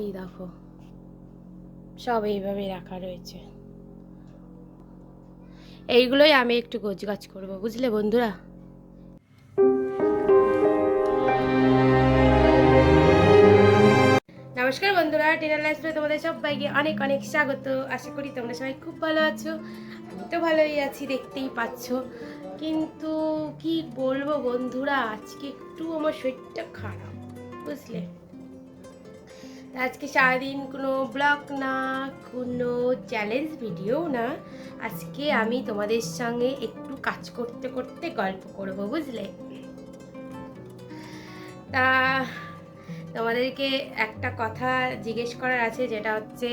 এই দেখো, সব এইভাবে রাখা রয়েছে। এইগুলোই আমি একটু গোছগাছ করব, বুঝলে বন্ধুরা? নমস্কার বন্ধুরা টিনার লাইফে তোমাদের সবাইকে অনেক অনেক স্বাগত। আশা করি তোমরা সবাই খুব ভালো আছো, আমি তো ভালোই আছি, দেখতেই পাচ্ছ। কিন্তু কি বলব বন্ধুরা, আজকে একটু আমার শরীরটা খারাপ, বুঝলে? আজকে সারাদিন কোনো ব্লগ না, কোনো চ্যালেঞ্জ ভিডিও না। আজকে আমি তোমাদের সঙ্গে একটু কাজ করতে করতে গল্প করব, বুঝলে? তা, তোমাদেরকে একটা কথা জিজ্ঞেস করার আছে, যেটা হচ্ছে,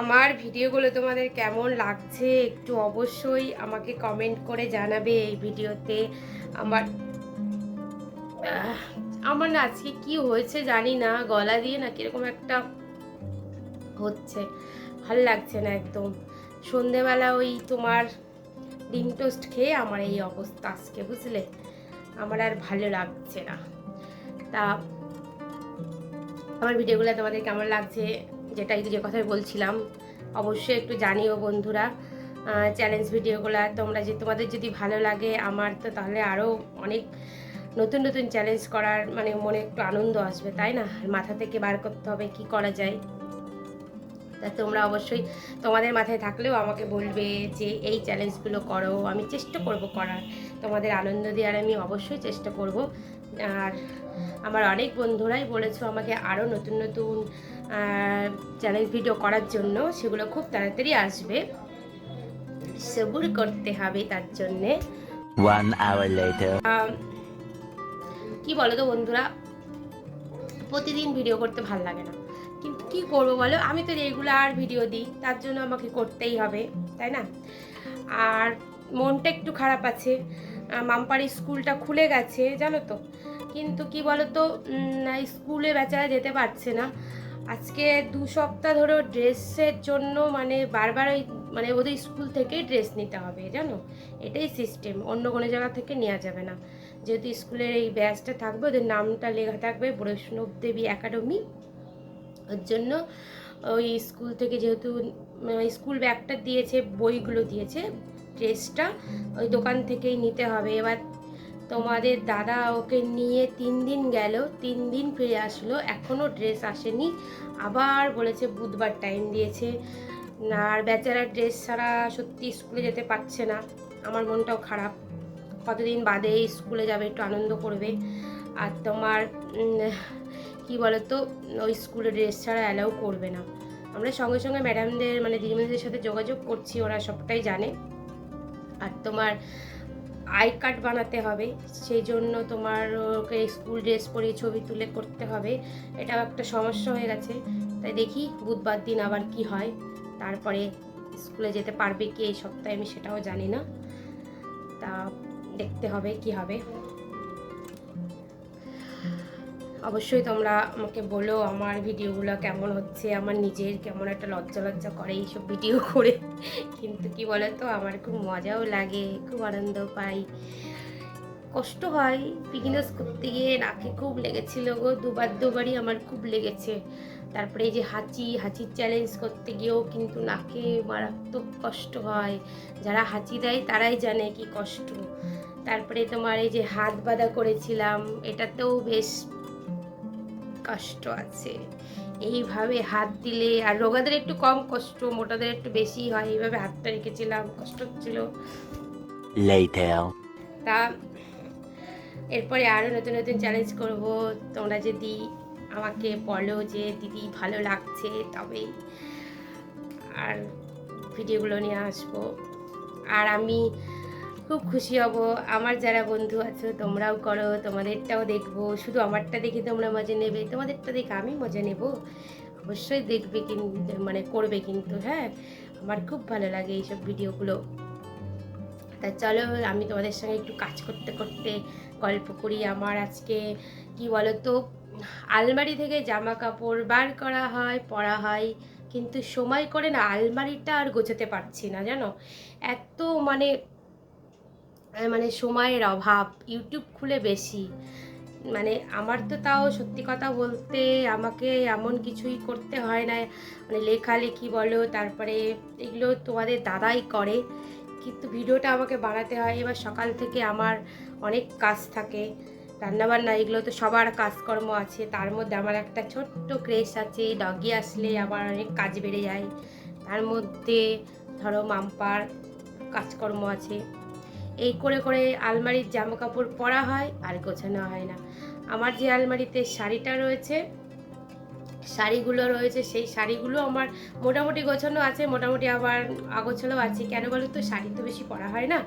আমার ভিডিওগুলো তোমাদের কেমন লাগছে একটু অবশ্যই আমাকে কমেন্ট করে জানাবে এই ভিডিওতে আমার আমার না আজকে কি হয়েছে জানি না, গলা দিয়ে না কীরকম একটা হচ্ছে, ভালো লাগছে না একদম। সন্ধেবেলা ওই তোমার ডিম টোস্ট খেয়ে আমার এই অবস্থা আজকে, বুঝলে? আমার আর ভালো লাগছে না। তা আমার ভিডিওগুলো তোমাদের কেমন লাগছে যেটাই যে কথাই বলছিলাম, অবশ্যই একটু জানিও বন্ধুরা। চ্যালেঞ্জ ভিডিওগুলো, তোমরা যে তোমাদের যদি ভালো লাগে আমার, তো তাহলে আরও অনেক নতুন নতুন চ্যালেঞ্জ করার মানে মনে একটু আনন্দ আসবে তাই না? মাথা থেকে বার করতে হবে কি করা যায়? তা তোমরা অবশ্যই তোমাদের মাথায় থাকলেও আমাকে বলবে যে এই চ্যালেঞ্জগুলো করো আমি চেষ্টা করব করার। তোমাদের আনন্দ দেওয়ার আমি অবশ্যই চেষ্টা করব। আর আমার অনেক বন্ধুরাই বলেছ আমাকে আরও নতুন নতুন চ্যালেঞ্জ ভিডিও করার জন্য সেগুলো খুব তাড়াতাড়ি আসবে। সবুর করতে হবে তার জন্যে। কি বলো তো বন্ধুরা? প্রতিদিন ভিডিও করতে ভালো লাগে না। কিন্তু কি করব বলো? আমি তো রেগুলার ভিডিও দিই, তার জন্য আমাকে করতেই হবে, তাই না? আর মনটা একটু খারাপ আছে মামপাড়ি স্কুলটা খুলে গেছে, জানো তো? কিন্তু কি বলো তো স্কুলে বেচারা যেতে পারছে না। আজকে দু সপ্তাহ ধরে ড্রেসের জন্য মানে বারবার ওই মানে ওদের স্কুল থেকেই ড্রেস নিতে হবে, জানো? এটাই সিস্টেম অন্য কোনো জায়গা থেকে নেওয়া যাবে না। যেহেতু স্কুলের এই ব্যাচটা থাকবে, ওদের নামটা লেখা থাকবে বৈষ্ণব দেবী একাডেমি। ওর জন্য ওই স্কুল থেকে যেহেতু স্কুল ব্যাগটা দিয়েছে, বইগুলো দিয়েছে ড্রেসটা ওই দোকান থেকেই নিতে হবে। এবার তোমাদের দাদা ওকে নিয়ে তিন দিন গেল, তিন দিন ফিরে আসলো এখনও ড্রেস আসেনি। আবার বলেছে বুধবার টাইম দিয়েছে। আর বেচারা ড্রেস ছাড়া সত্যি স্কুলে যেতে পারছে না। আমার মনটাও খারাপ। কতদিন বাদে স্কুলে যাবে, একটু আনন্দ করবে। আর তোমার কি বলতো, ওই স্কুলে ড্রেস ছাড়া অ্যালাউ করবে না। আমরা সঙ্গে সঙ্গে ম্যাডামদের মানে দিদিমণিদের সাথে যোগাযোগ করছি, ওরা সবটাই জানে। আর তোমার আই কার্ড বানাতে হবে, সেই জন্য তোমার ওকে স্কুল ড্রেস পরিয়ে ছবি তুলে করতে হবে। এটাও একটা সমস্যা হয়ে গেছে। তাই দেখি বুধবার দিন আবার কি হয়, তারপরে স্কুলে যেতে পারবে কি এই সপ্তাহে আমি সেটাও জানি না। তা দেখতে হবে কি হবে। অবশ্যই তোমরা আমাকে বলো আমার ভিডিওগুলো কেমন হচ্ছে, আমার নিজের কেমন একটা লজ্জা লজ্জা করে এইসব ভিডিও করে। কিন্তু কি বলো তো আমার খুব মজাও লাগে, খুব আনন্দ পাই। কষ্ট হয় বিগিনার্স করতে গিয়ে নাকে খুব লেগেছিল গো, দুবার দুবারই আমার খুব লেগেছে। তারপরে এই যে হাঁচি, হাঁচির চ্যালেঞ্জ করতে গিয়েও কিন্তু নাকে মারাত্মক কষ্ট হয়। যারা হাঁচি দেয় তারাই জানে কি কষ্ট। তারপরে তোমার এই যে হাত বাঁধা করেছিলাম এটাতেও বেশ কষ্ট আছে। এইভাবে হাত দিলে আর রোগাদের একটু কম কষ্ট মোটাদের একটু বেশি হয় এইভাবে হাতটা রেখেছিলাম কষ্ট হচ্ছিল। তা এরপরে আরও নতুন নতুন চ্যালেঞ্জ করব তোমরা যদি আমাকে বলো যে দিদি ভালো লাগছে তবে আর ভিডিওগুলো নিয়ে আসব। আর আমি খুব খুশি হব। আমার যারা বন্ধু আছো, তোমরাও করো, তোমাদেরটাও দেখব। শুধু আমারটা দেখে তোমরা মজা নেবে, তোমাদেরটা দেখে আমি মজা নেব। অবশ্যই দেখবে কিন্তু মানে করবে কিন্তু হ্যাঁ? আমার খুব ভালো লাগে এইসব ভিডিওগুলো। তা চলো, আমি তোমাদের সঙ্গে একটু কাজ করতে করতে গল্প করি। আমার আজকে, কি বলো তো আলমারি থেকে জামা কাপড় বার করা হয়, পরা হয়। কিন্তু সময় করে না, আলমারিটা আর গোছাতে পারছি না, জানো? এত মানে মানে সময়ের অভাব ইউটিউব খুলে বেশি। মানে আমার তো তাও সত্যি কথা বলতে আমাকে এমন কিছুই করতে হয় না। মানে লেখালেখি বলো, তারপরে এগুলো তোমাদের দাদাই করে। কিন্তু ভিডিওটা আমাকে বানাতে হয়। এবার সকাল থেকে আমার অনেক কাজ থাকে। রান্নাবান্না, এগুলো তো সবার কাজকর্ম আছে। তার মধ্যে আমার একটা ছোট্ট ক্রেশ আছে। ডগি আসলে আমার অনেক কাজ বেড়ে যায়। তার মধ্যে ধরো মাম্পার কাজকর্ম আছে। এই করে করে আলমারির জামা কাপড় পরা হয়, আর গোছানো হয় না। আমার যে আলমারিতে শাড়িটা রয়েছে, শাড়িগুলো রয়েছে, সেই শাড়িগুলো আমার মোটামুটি গোছানো আছে, মোটামুটি আবার আগোছালো আছে। কেন বলো তো, শাড়ি তো বেশি পরা হয় না?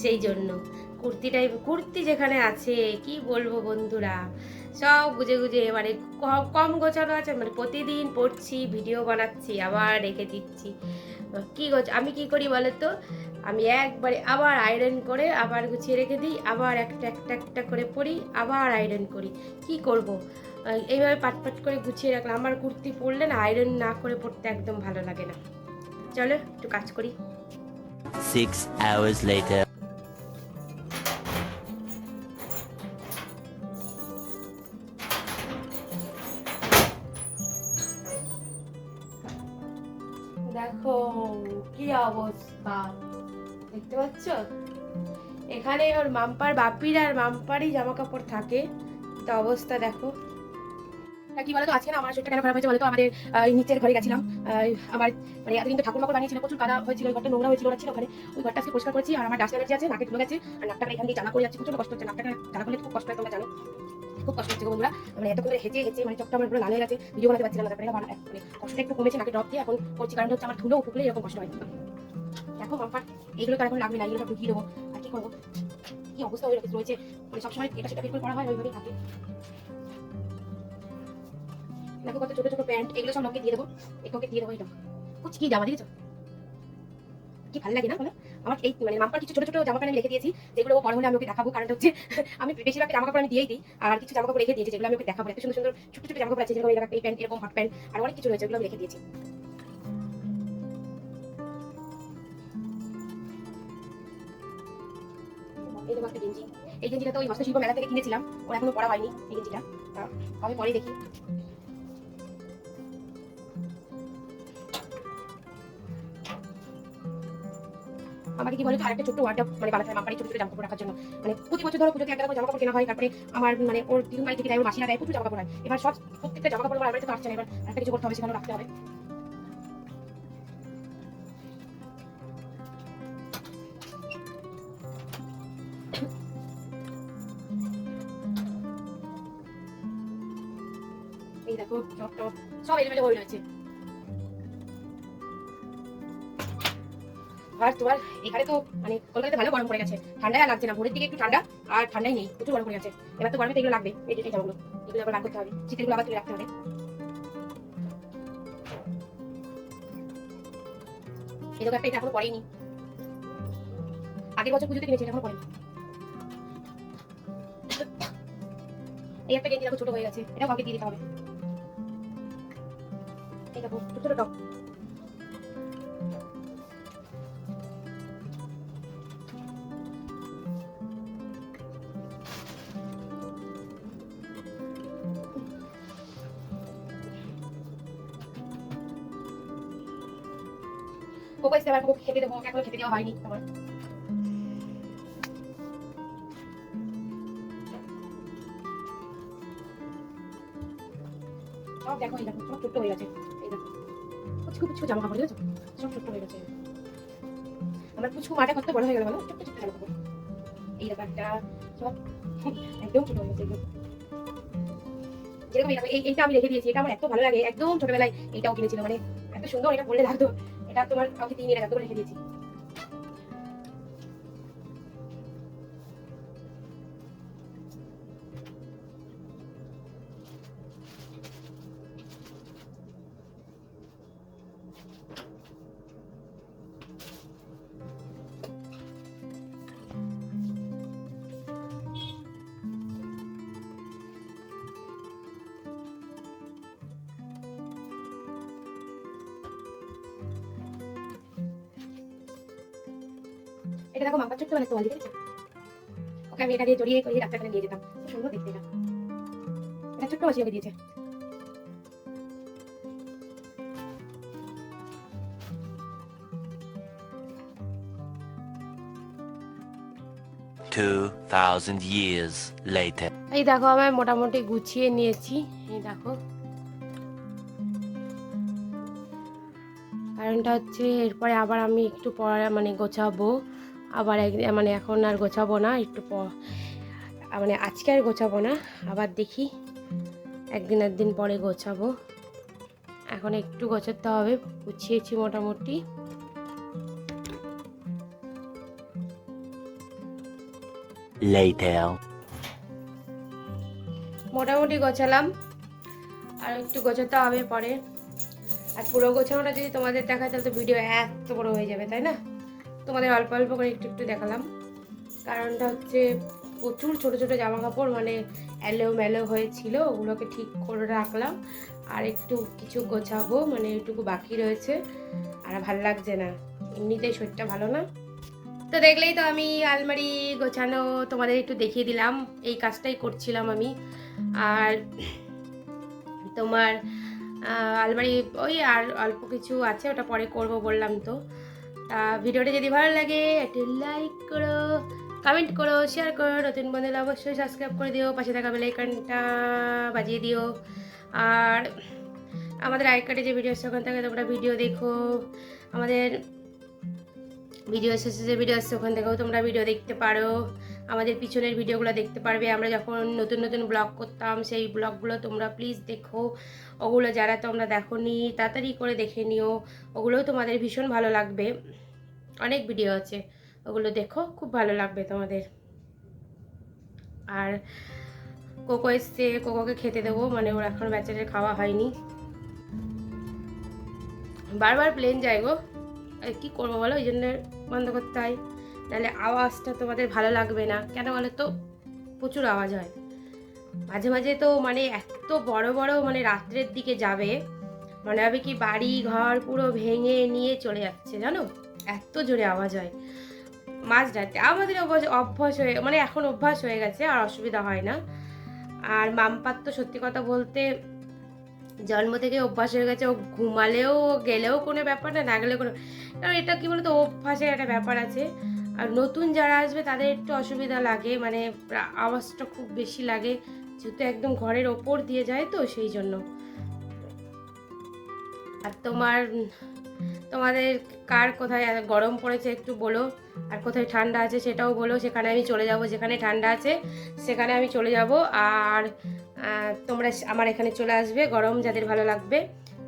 সেই জন্য। কুর্তিটাই, কুর্তি যেখানে আছে, কি বলব বন্ধুরা? সব গুজে গুজে মানে কম গোছানো আছে মানে প্রতিদিন পড়ছি ভিডিও বানাচ্ছি, আবার রেখে দিচ্ছি। কি করছে? আমি কি করি বলো তো আমি একবারে আবার আয়রন করে আবার গুছিয়ে রেখে দিই, আবার একটা একটা একটা করে পরি, আবার আয়রন করি। কি করব? এইভাবে পাট পাট করে গুছিয়ে রাখলাম। আমার কুর্তি পরলে না আয়রন না করে পরতে একদম ভালো লাগে না। চলো একটু কাজ করি। Six hours later. দেখো, কি অবস্থা? দেখতে পাচ্ছ? এখানে ওর মাম্পার বাপির আর মাম্পারই জামা কাপড় থাকে। তা অবস্থা দেখো। কি বলতো, আজকে না আমার শরীরটা কেন খারাপ হয়েছে বলতো? আমাদের নিচের ঘরে গেছিলাম। আমার মানে এতদিন তো ঠাকুর মাকুর বানিয়েছিল, প্রচুর কাদা হয়েছিল, ওই ঘরটা নোংরা হয়েছিল ওরা ছিল ওখানে ওই ঘরটা আজকে পরিষ্কার করেছি, আর আমার ডাস্ট এলার্জি আছে নাকে ঢুকে গেছে, আর নাকটা এখান দিয়ে জ্বালা করে যাচ্ছে প্রচুর কষ্ট হচ্ছে, নাকটা জ্বালা করলে খুব কষ্ট হয়, তোমরা জানো। খুব কষ্ট হচ্ছে বন্ধুরা। মানে এত করে হেঁচে হেঁচে মানে চোখটা আমার পুরো লাল হয়ে গেছে। ভিডিও বানাতে পারছিলাম না, তারপরে আমার মানে কষ্টটা একটু কমেছে, নাকে ড্রপ দিয়ে এখন করছি। কারণ হচ্ছে আমার ধুলো ঢুকলে এরকম কষ্ট হয়। দেখো মাম্পার এইগুলো তো এখন লাগবে না, এগুলো সব ঢুকিয়ে দেবো। আর কি করব? কি অবস্থা হয়ে রয়েছে? মানে সবসময় এটা সেটা বের করে হয় ওইভাবেই থাকে। দেখো কত ছোট ছোট প্যান্ট, এগুলো সব লোককে দিয়ে দেবো। এগুলোকে দিয়ে দেবো এটা কুচ কি জামা দিয়েছ কি ভালো লাগে না বলো? আমার এই মানে মাম্পার কিছু ছোট ছোট জামা প্যান্ট আমি রেখে দিয়েছি, যেগুলো বড় হলে আমি ওকে দেখাবো। কারণ হচ্ছে, আমি বেশিরভাগ জামা কাপড় আমি দিয়েই দিই, আর কিছু জামা কাপড় রেখে দিয়েছি, যেগুলো আমি ওকে দেখাবো এত সুন্দর সুন্দর ছোট ছোট জামা কাপড় আছে যেরকম এই প্যান্ট, এরকম হট প্যান্ট আর অনেক কিছু রয়েছে যেগুলো আমি রেখে দিয়েছি। এই দেখো একটা গেঞ্জি। এই গেঞ্জিটা তো ওই হস্তশিল্প মেলা থেকে কিনেছিলাম, ওর এখনও পড়া হয়নি, এই গেঞ্জিটা। কবে পরে দেখি। আমাকে কি বলে আরেকটা ছোট্ট ওয়ার্ড মানে বানাতে হয় মাপারি ছোট ছোট জামা কাপড় রাখার জন্য। মানে প্রতি বছর ধরো পুজোতে একটা জামা কাপড় কেনা হয়, তারপরে আমার মানে ওর দিন বাড়ি থেকে দেয় ওর মাসিরা দেয়, প্রচুর জামা কাপড় হয়। এবার সব, প্রত্যেকটা জামা কাপড় আমার বাড়িতে তো আসছে না, এবার একটা কিছু করতে হবে সেখানে রাখতে হবে। এই দেখো টপ সব এলোমেলো হয়ে রয়েছে। আর তোমার এখানে তো মানে কলকাতাতে ভালো গরম পড়ে গেছে। ঠান্ডায় লাগছে না, ভোরের দিকে একটু ঠান্ডা আর ঠান্ডাই নেই, প্রচুর গরম পড়ে গেছে। এবার তো গরমে এগুলো লাগবে, এই এই জামাগুলো, এগুলো আবার বার হবে, শীতের আবার তুলে রাখতে হবে। এই একটা এটা এখনও পড়েনি আগের বছর পুজোতে কিনেছি এটা এখনও পড়েনি এই একটা গেঞ্জি দেখো, ছোট হয়ে গেছে, এটাও কাউকে দিয়ে দিতে হবে। এই দেখো ছোট টপ। খেতে দেবো এখনও খেতে দেওয়া হয়নি আমার এই এই এইটা আমি রেখে দিয়েছি। এটা আমার এত ভালো লাগে। একদম ছোটবেলায় এটাও কিনেছিল মানে এত সুন্দর এটা বললে লাগতো। এটা তোমার কাউকে দিয়ে নিয়ে রাখতে রেখে দিয়েছি। এটা দেখো মাম্পা ছোট্ট মানে তোয়ালি দেখেছ? ওকে আমি এটা দিয়ে জড়িয়ে করিয়ে ডাক্তারখানে নিয়ে যেতাম। খুব সুন্দর দেখতে এটা। মাসি ওকে দিয়েছে। years later. এই দেখো আমি মোটামুটি গুছিয়ে নিয়েছি। এই দেখো। কারণটা হচ্ছে এরপরে আবার আমি একটু পরে মানে গোছাবো। আবার এক মানে এখন আর গোছাবো না একটু মানে আজকে আর গোছাবো না আবার দেখি একদিন একদিন পরে গোছাবো। এখন একটু গোছাতে হবে গুছিয়েছি মোটামুটি। মোটামুটি গোছালাম আর একটু গোছাতে হবে পরে। আর পুরো গোছানোটা যদি তোমাদের দেখায় তাহলে তো ভিডিও এত বড় হয়ে যাবে তাই না? তোমাদের অল্প অল্প করে একটু একটু দেখালাম। কারণটা হচ্ছে প্রচুর ছোট ছোট জামা কাপড় মানে এলো মেলো হয়েছিল, ওগুলোকে ঠিক করে রাখলাম। আর একটু কিছু গোছাবো মানে একটুকু বাকি রয়েছে। আর ভালো লাগছে না, এমনিতেই শরীরটা ভালো না। তো দেখলেই তো আমি আলমারি গোছানো তোমাদের একটু দেখিয়ে দিলাম, এই কাজটাই করছিলাম আমি। আর তোমার আলমারি ওই আর অল্প কিছু আছে, ওটা পরে করব বললাম তো। তা ভিডিওটা যদি ভালো লাগে, একটা লাইক করো কমেন্ট করো শেয়ার করো, নতুন বন্ধুরা অবশ্যই সাবস্ক্রাইব করে দিও, পাশে থাকা বেলাইকনটা বাজিয়ে দিও। আর আমাদের আই কার্ডে যে ভিডিও আসছে ওখান থেকে তোমরা ভিডিও দেখো। আমাদের ভিডিও শেষে যে ভিডিও আসছে ওখান থেকেও তোমরা ভিডিও দেখতে পারো। আমাদের পিছনের ভিডিওগুলো দেখতে পারবে। আমরা যখন নতুন নতুন ব্লগ করতাম, সেই ব্লগগুলো তোমরা প্লিজ দেখো। ওগুলো যারা তোমরা দেখো নি তাড়াতাড়ি করে দেখে নিও। ওগুলোও তোমাদের ভীষণ ভালো লাগবে। অনেক ভিডিও আছে। ওগুলো দেখো, খুব ভালো লাগবে তোমাদের। আর কোকো এসছে, কোকোকে খেতে দেবো। মানে ওর এখন বাচ্চাদের খাওয়া হয়নি। বারবার প্লেন যাই গো। কি করব বলো? ওই জন্য বন্ধ করতে হয়। নাহলে আওয়াজটা তোমাদের ভালো লাগবে না? কেন বলো তো? প্রচুর আওয়াজ হয়। মাঝে মাঝে তো মানে এত বড় বড় মানে রাত্রের দিকে যাবে, মনে হবে কি বাড়ি, ঘর পুরো ভেঙে নিয়ে চলে যাচ্ছে, জানো? এত জোরে আওয়াজ হয়। মাঝ রাতে আমাদের অভ্যাস অভ্যাস হয়ে মানে এখন অভ্যাস হয়ে গেছে, আর অসুবিধা হয় না। আর মামপাত তো সত্যি কথা বলতে, জন্ম থেকে অভ্যাস হয়ে গেছে, ও ঘুমালেও, গেলেও কোনো ব্যাপার না না গেলেও কোনো কারণ এটা কি বলতো? অভ্যাসের একটা ব্যাপার আছে। আর নতুন যারা আসবে, তাদের একটু অসুবিধা লাগে। মানে আওয়াজটা খুব বেশি লাগে, যেহেতু একদম ঘরের ওপর দিয়ে যায় তো, সেই জন্য। আর তোমার, তোমাদের কার কোথায় গরম পড়েছে একটু বলো। আর কোথায় ঠান্ডা আছে সেটাও বলো। সেখানে আমি চলে যাব, যেখানে ঠান্ডা আছে, সেখানে আমি চলে যাব। আর তোমরা আমার এখানে চলে আসবে। গরম যাদের ভালো লাগবে,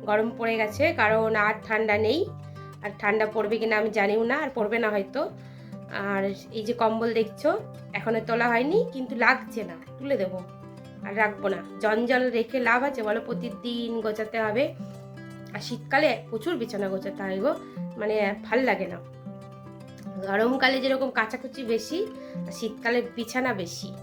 গরম পড়ে গেছে, কারণ আর ঠান্ডা নেই। আর ঠান্ডা পড়বে কিনা আমি জানিও না, আর পড়বে না হয়তো। আর এই যে কম্বল দেখছ, এখনও তোলা হয়নি, কিন্তু লাগছে না, তুলে দেবো। আর রাখব না, জঞ্জাল রেখে লাভ আছে, বলো প্রতিদিন গোছাতে হবে। আর শীতকালে প্রচুর বিছানা গোছাতে হয় গো মানে ভালো লাগে না। গরমকালে যেরকম কাচাকুচি বেশি, আর শীতকালে বিছানা বেশি।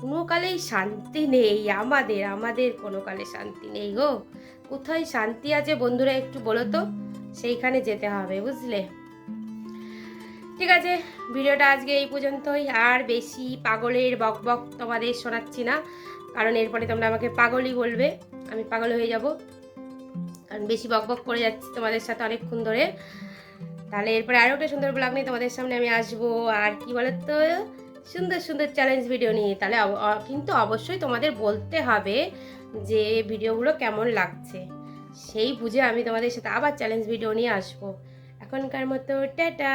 কোনো কালেই শান্তি নেই, আমাদের আমাদের কোনো কালে শান্তি নেই গো। কোথায় শান্তি আছে বন্ধুরা একটু বলো তো, সেইখানে যেতে হবে, বুঝলে? ঠিক আছে, ভিডিওটা আজকে এই পর্যন্তই। আর বেশি পাগলের বক বক তোমাদের শোনাচ্ছি না, কারণ এরপরে তোমরা আমাকে পাগলই বলবে, আমি পাগল হয়ে যাব। কারণ বেশি বক বক করে যাচ্ছি তোমাদের সাথে অনেকক্ষণ ধরে। তাহলে এরপরে আরও একটা সুন্দর ব্লগ নিয়ে তোমাদের সামনে আমি আসব। আর কি বলো তো সুন্দর সুন্দর চ্যালেঞ্জ ভিডিও নিয়ে। তাহলে কিন্তু অবশ্যই তোমাদের বলতে হবে যে ভিডিওগুলো কেমন লাগছে। সেই বুঝে আমি তোমাদের সাথে আবার চ্যালেঞ্জ ভিডিও নিয়ে আসব। এখনকার মতো, টাটা!